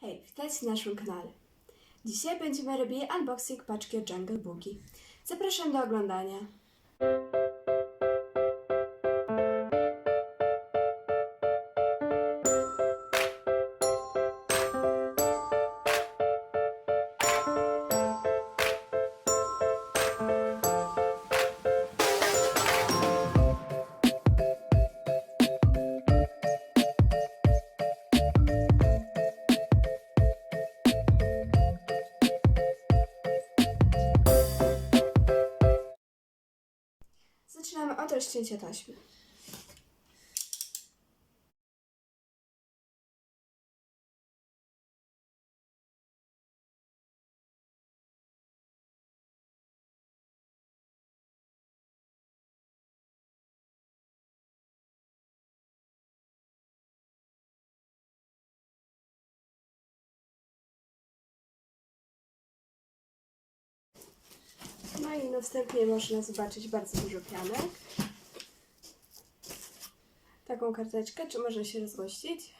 Hej, witajcie na naszym kanale. Dzisiaj będziemy robili unboxing paczki Jungle Boogie. Zapraszam do oglądania. Rozcięcia taśmy. No i następnie można zobaczyć bardzo dużo pianek. Taką karteczkę, czy można się rozgościć?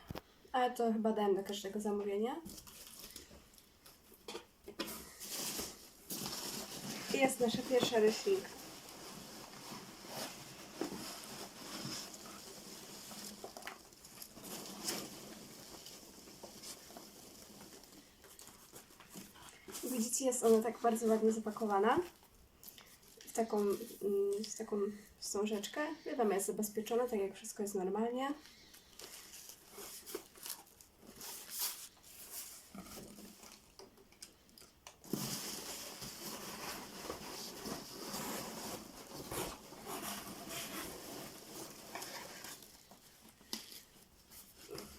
Ale to chyba dałem do każdego zamówienia. I jest nasza pierwsza roślinka. Widzicie, jest ona tak bardzo ładnie zapakowana. Taką, mm, w taką wstążeczkę. Wiadomo, jest zabezpieczona, tak jak wszystko jest normalnie.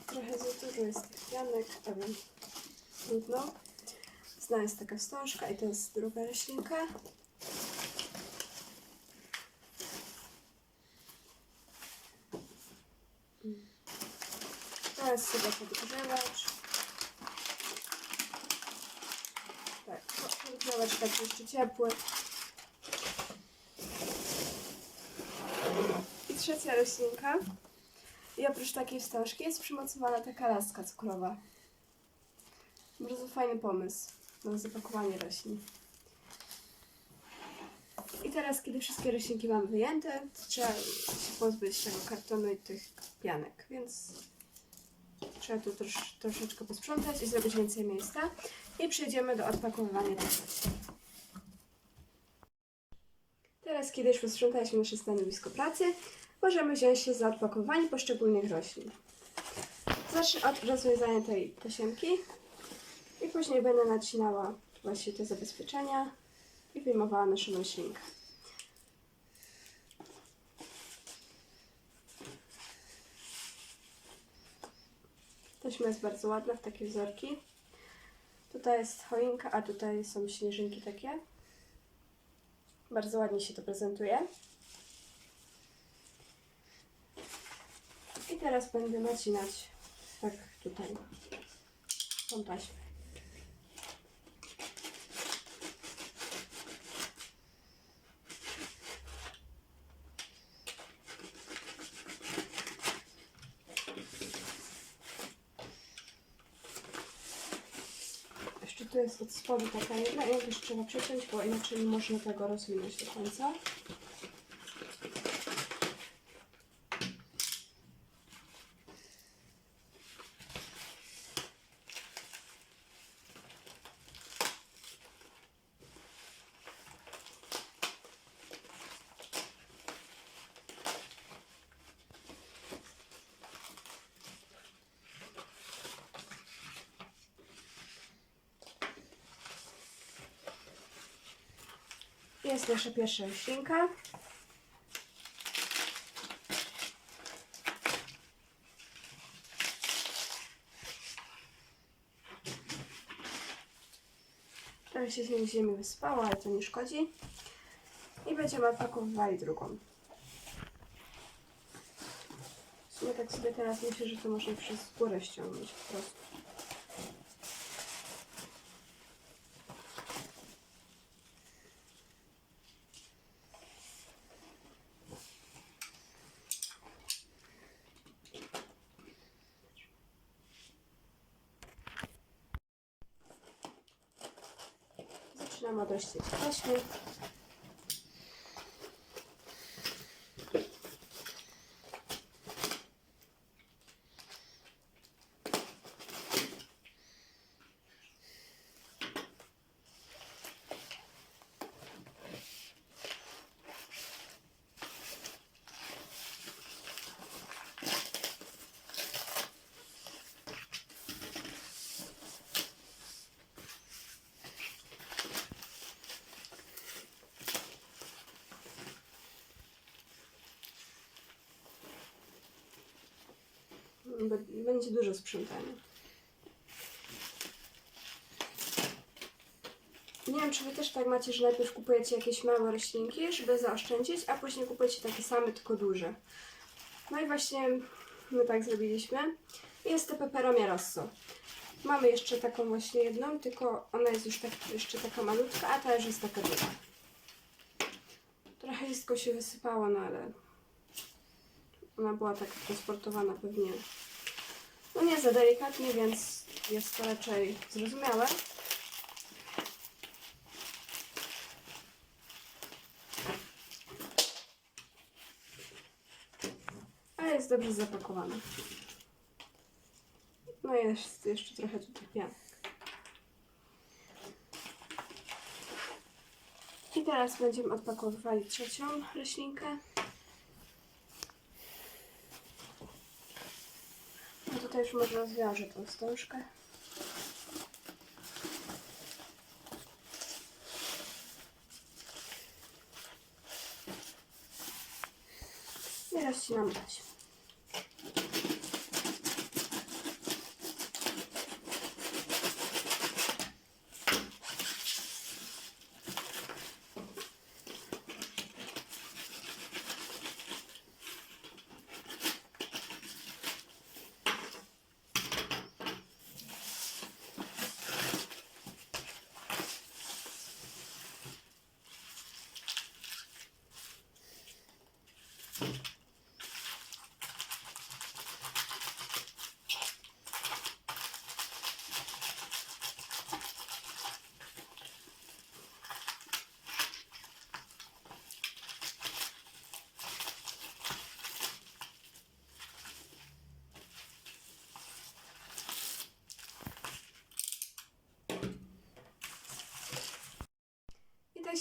Trochę za dużo jest tych pianek, a wiem, trudno. Zna jest taka wstążka i to jest druga roślinka. Teraz sobie podgrzewacz. Tak, podgrzewacz tak jeszcze ciepły. I trzecia roślinka. I oprócz takiej wstążki jest przymocowana taka laska cukrowa. Bardzo fajny pomysł na zapakowanie roślin. I teraz, kiedy wszystkie roślinki mamy wyjęte, trzeba się pozbyć tego kartonu i tych pianek, więc trzeba tu trosz, troszeczkę posprzątać i zrobić więcej miejsca. I przejdziemy do odpakowywania tego. Teraz, kiedy już posprzątaliśmy nasze stanowisko pracy, możemy wziąć się za odpakowanie poszczególnych roślin. Zacznę od rozwiązania tej tasiemki i później będę nacinała właśnie te zabezpieczenia i wyjmowała naszą roślinkę. Taśma jest bardzo ładna w takie wzorki. Tutaj jest choinka, a tutaj są śnieżynki takie. Bardzo ładnie się to prezentuje. I teraz będę nacinać tak tutaj tą taśmę. Jeszcze tu jest od spodu taka jedna i ją też trzeba przeciąć, bo inaczej nie można tego rozwinąć do końca. Jest nasza pierwsza roślinka. Trochę się z niej ziemi wyspało, ale to nie szkodzi. I będziemy opakowywali drugą. W sumie tak sobie teraz myślę, że to można przez górę ściągnąć po prostu. Zaczynamy od roślin roślin. Będzie dużo sprzątania. Nie wiem, czy wy też tak macie, że najpierw kupujecie jakieś małe roślinki, żeby zaoszczędzić, a później kupujecie takie same, tylko duże. No i właśnie my tak zrobiliśmy. Jest to peperomia rosso. Mamy jeszcze taką właśnie jedną, tylko ona jest już tak, jeszcze taka malutka, a ta już jest taka duża. Trochę listko się wysypało, no ale ona była tak transportowana pewnie nie za delikatnie, więc jest to raczej zrozumiałe. Ale jest dobrze zapakowana. No i jest jeszcze trochę tutaj pianek. I teraz będziemy odpakowywali trzecią roślinkę. Może rozwiążę tą wstążkę. I rozcinam taśmę.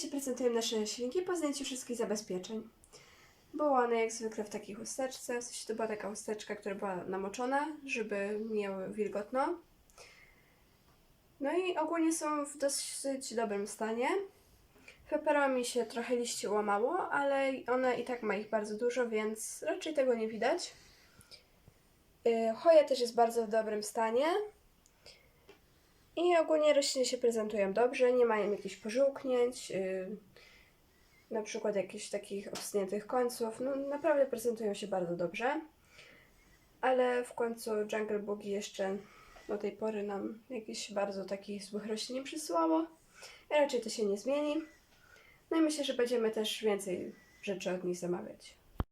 Prezentują nasze roślinki po zdjęciu wszystkich zabezpieczeń. Było one jak zwykle w takiej chusteczce, w sensie to była taka chusteczka, która była namoczona, żeby miały wilgotno. No i ogólnie są w dosyć dobrym stanie. Peperomi się trochę liści łamało, ale one i tak ma ich bardzo dużo, więc raczej tego nie widać. Choja też jest bardzo w dobrym stanie. I ogólnie rośliny się prezentują dobrze, nie mają jakichś pożółknięć, yy, na przykład jakichś takich obsuniętych końców. No naprawdę prezentują się bardzo dobrze. Ale w końcu Jungle Boogie jeszcze do tej pory nam jakichś bardzo takich złych roślin nie przysyłało. I raczej to się nie zmieni. No i myślę, że będziemy też więcej rzeczy od nich zamawiać.